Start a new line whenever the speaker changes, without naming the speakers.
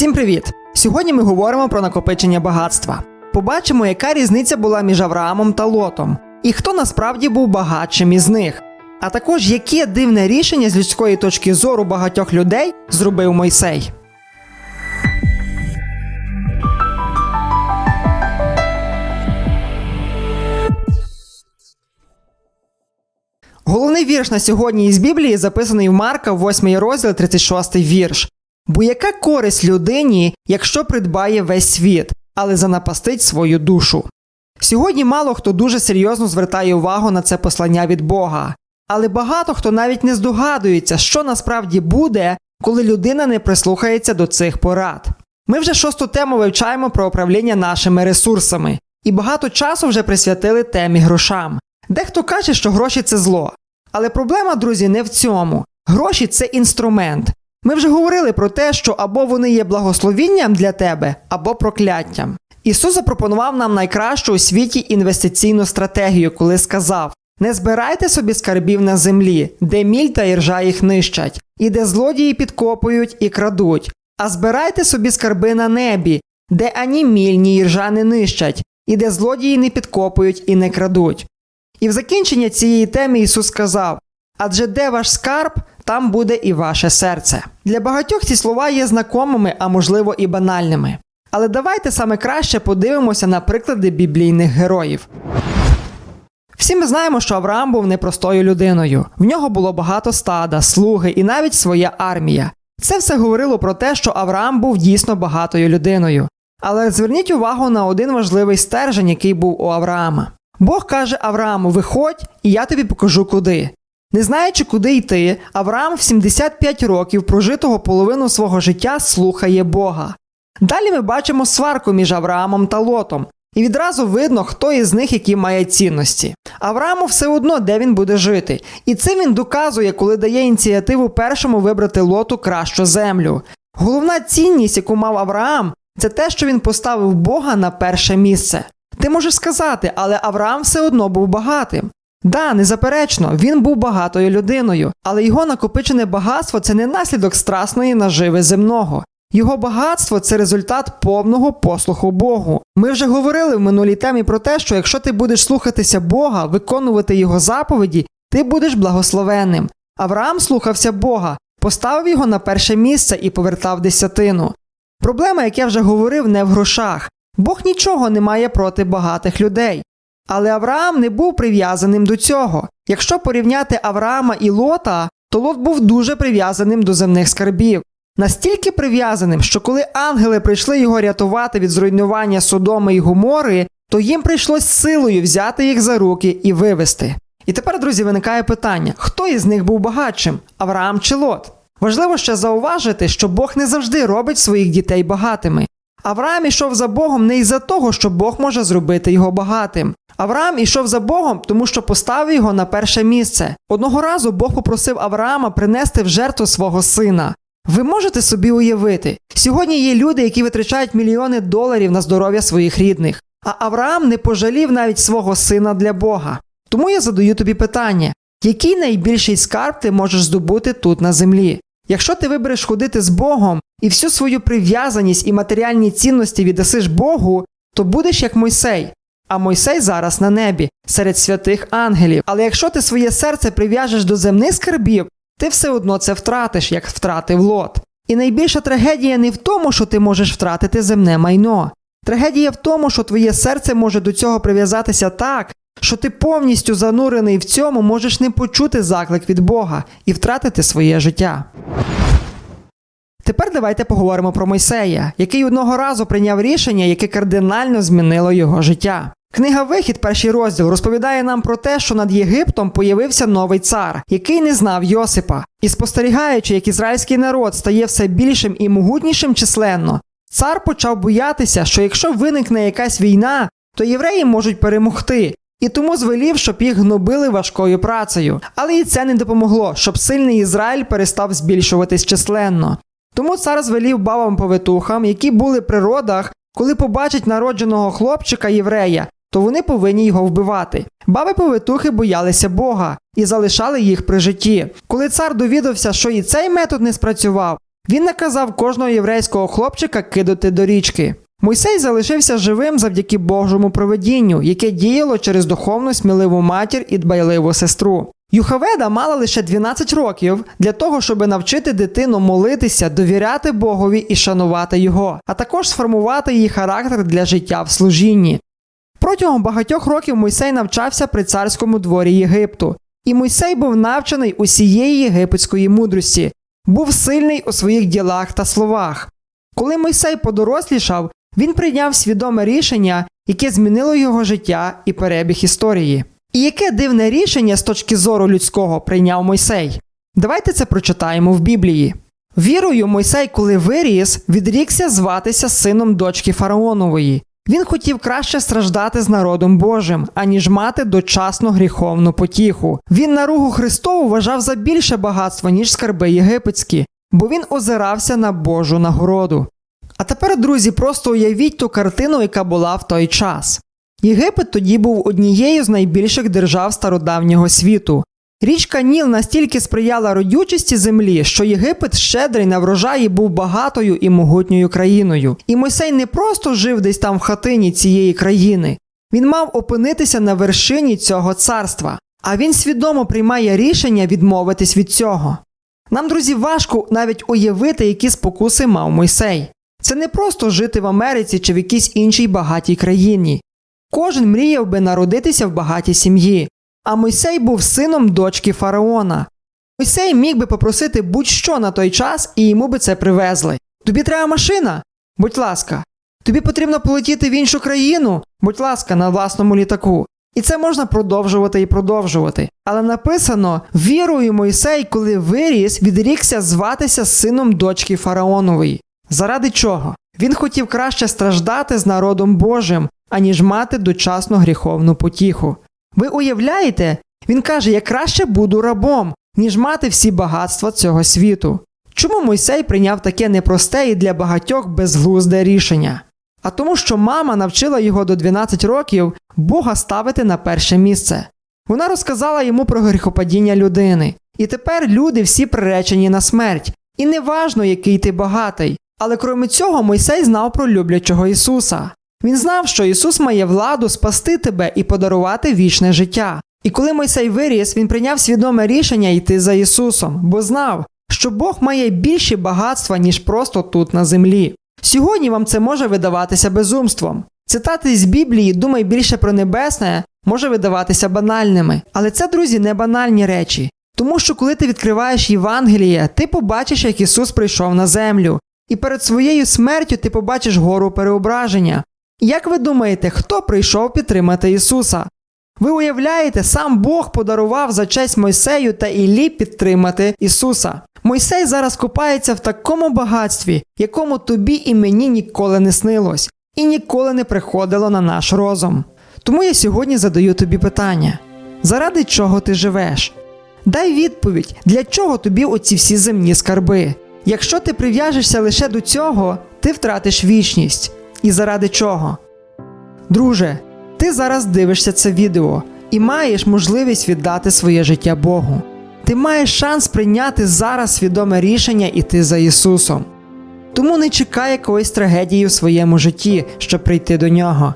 Всім привіт! Сьогодні ми говоримо про накопичення багатства. Побачимо, яка різниця була між Авраамом та Лотом, і хто насправді був багатшим із них. А також яке дивне рішення з людської точки зору багатьох людей зробив Мойсей. Головний вірш на сьогодні із Біблії записаний в Марка, 8 розділ, 36 вірш. Бо яка користь людині, якщо придбає весь світ, але занапастить свою душу? Сьогодні мало хто дуже серйозно звертає увагу на це послання від Бога, але багато хто навіть не здогадується, що насправді буде, коли людина не прислухається до цих порад. Ми вже шосту тему вивчаємо про управління нашими ресурсами, і багато часу вже присвятили темі грошам. Дехто каже, що гроші це зло. Але проблема, друзі, не в цьому. Гроші це інструмент. Ми вже говорили про те, що або вони є благословінням для тебе, або прокляттям. Ісус запропонував нам найкращу у світі інвестиційну стратегію, коли сказав: не збирайте собі скарбів на землі, де міль та іржа їх нищать, і де злодії підкопують і крадуть, а збирайте собі скарби на небі, де ані міль, ні іржа не нищать, і де злодії не підкопують і не крадуть. І в закінчення цієї теми Ісус сказав: адже де ваш скарб, там буде і ваше серце. Для багатьох ці слова є знакомими, а можливо і банальними. Але давайте саме краще подивимося на приклади біблійних героїв. Всі ми знаємо, що Авраам був непростою людиною. В нього було багато стада, слуги і навіть своя армія. Це все говорило про те, що Авраам був дійсно багатою людиною. Але зверніть увагу на один важливий стержень, який був у Авраама. Бог каже Аврааму: Виходь, і я тобі покажу куди. Не знаючи, куди йти, Авраам в 75 років прожитого половину свого життя слухає Бога. Далі ми бачимо сварку між Авраамом та Лотом, і відразу видно, хто із них які має цінності. Аврааму все одно, де він буде жити, і цим він доказує, коли дає ініціативу першому вибрати лоту кращу землю. Головна цінність, яку мав Авраам, це те, що він поставив Бога на перше місце. Ти можеш сказати, але Авраам все одно був багатим. Да, незаперечно, він був багатою людиною, але його накопичене багатство це не наслідок страсної наживи земного. Його багатство це результат повного послуху Богу. Ми вже говорили в минулій темі про те, що якщо ти будеш слухатися Бога, виконувати його заповіді, ти будеш благословенним. Авраам слухався Бога, поставив його на перше місце і повертав десятину. Проблема, як я вже говорив, не в грошах. Бог нічого не має проти багатих людей. Але Авраам не був прив'язаним до цього. Якщо порівняти Авраама і Лота, то Лот був дуже прив'язаним до земних скарбів. Настільки прив'язаним, що коли ангели прийшли його рятувати від зруйнування Содоми і Гомори, то їм прийшлось силою взяти їх за руки і вивести. І тепер, друзі, виникає питання: хто із них був багатшим Авраам чи Лот? Важливо ще зауважити, що Бог не завжди робить своїх дітей багатими. Авраам ішов за Богом не із-за того, що Бог може зробити його багатим. Авраам ішов за Богом, тому що поставив його на перше місце. Одного разу Бог попросив Авраама принести в жертву свого сина. Ви можете собі уявити, сьогодні є люди, які витрачають мільйони доларів на здоров'я своїх рідних, а Авраам не пожалів навіть свого сина для Бога. Тому я задаю тобі питання: який найбільший скарб ти можеш здобути тут на землі? Якщо ти вибереш ходити з Богом і всю свою прив'язаність і матеріальні цінності віддасиш Богу, то будеш як Мойсей. А Мойсей зараз на небі, серед святих ангелів. Але якщо ти своє серце прив'яжеш до земних скарбів, ти все одно це втратиш, як втратив лот. І найбільша трагедія не в тому, що ти можеш втратити земне майно. Трагедія в тому, що твоє серце може до цього прив'язатися так, що ти повністю занурений в цьому можеш не почути заклик від Бога і втратити своє життя. Тепер давайте поговоримо про Мойсея, який одного разу прийняв рішення, яке кардинально змінило його життя. Книга Вихід, перший розділ, розповідає нам про те, що над Єгиптом появився новий цар, який не знав Йосипа. І спостерігаючи, як ізраїльський народ стає все більшим і могутнішим численно, цар почав боятися, що якщо виникне якась війна, то євреї можуть перемогти. І тому звелів, щоб їх гнобили важкою працею. Але і це не допомогло, щоб сильний Ізраїль перестав збільшуватись численно. Тому цар звелів бабам повитухам, які були при родах, коли побачать народженого хлопчика єврея, то вони повинні його вбивати. Баби повитухи боялися Бога і залишали їх при житті. Коли цар довідався, що і цей метод не спрацював, Він наказав кожного єврейського хлопчика кидати до річки. Мойсей залишився живим завдяки Божому проведінню, яке діяло через духовну сміливу матір і дбайливу сестру. Юхаведа мала лише 12 років для того, щоб навчити дитину молитися, довіряти Богові і шанувати його, а також сформувати її характер для життя в служінні. Протягом багатьох років Мойсей навчався при царському дворі Єгипту, і Мойсей був навчений усієї єгипетської мудрості, був сильний у своїх ділах та словах. Коли Мойсей подорослішав, він прийняв свідоме рішення, яке змінило його життя і перебіг історії. І яке дивне рішення з точки зору людського прийняв Мойсей? Давайте це прочитаємо в Біблії. Вірою, Мойсей, коли виріс, відрікся зватися сином дочки фараонової. Він хотів краще страждати з народом Божим, аніж мати дочасну гріховну потіху. Він наругу Христову вважав за більше багатство, ніж скарби єгипетські, бо він озирався на Божу нагороду. А тепер, друзі, просто уявіть ту картину, яка була в той час. Єгипет тоді був однією з найбільших держав стародавнього світу. Річка Ніл настільки сприяла родючості землі, що Єгипет щедрий на врожаї був багатою і могутньою країною. І Мойсей не просто жив десь там в хатині цієї країни, він мав опинитися на вершині цього царства, а він свідомо приймає рішення відмовитись від цього. Нам, друзі, важко навіть уявити, які спокуси мав Мойсей. Це не просто жити в Америці чи в якійсь іншій багатій країні. Кожен мріяв би народитися в багатій сім'ї, а Мойсей був сином дочки фараона. Мойсей міг би попросити будь-що на той час, і йому би це привезли. Тобі треба машина? Будь ласка. Тобі потрібно полетіти в іншу країну? Будь ласка, на власному літаку. І це можна продовжувати і продовжувати. Але написано: вірою Мойсей, коли виріс, відрікся зватися сином дочки фараонової. Заради чого? Він хотів краще страждати з народом Божим, аніж мати дочасну гріховну потіху. Ви уявляєте? Він каже: я краще буду рабом, ніж мати всі багатства цього світу. Чому Мойсей прийняв таке непросте і для багатьох безглузде рішення? А тому, що мама навчила його до 12 років Бога ставити на перше місце. Вона розказала йому про гріхопадіння людини. І тепер люди всі приречені на смерть. І не важно, який ти багатий. Але крім цього, Мойсей знав про люблячого Ісуса. Він знав, що Ісус має владу спасти тебе і подарувати вічне життя. І коли Мойсей виріс, він прийняв свідоме рішення йти за Ісусом, бо знав, що Бог має більші багатства, ніж просто тут на землі. Сьогодні вам це може видаватися безумством. Цитати з Біблії Думай більше про небесне може видаватися банальними, але це, друзі, не банальні речі. Тому що коли ти відкриваєш Євангеліє, ти побачиш, як Ісус прийшов на землю, і перед своєю смертю ти побачиш гору переображення. Як ви думаєте, хто прийшов підтримати Ісуса? Ви уявляєте, сам Бог подарував за честь Мойсею та Іллі підтримати Ісуса. Мойсей зараз купається в такому багатстві, якому тобі і мені ніколи не снилось, і ніколи не приходило на наш розум. Тому я сьогодні задаю тобі питання: заради чого ти живеш? Дай відповідь, для чого тобі оці всі земні скарби? Якщо ти прив'яжешся лише до цього, ти втратиш вічність. І заради чого? Друже, ти зараз дивишся це відео і маєш можливість віддати своє життя Богу. Ти маєш шанс прийняти зараз свідоме рішення іти за Ісусом. Тому не чекай якоїсь трагедії в своєму житті, щоб прийти до нього.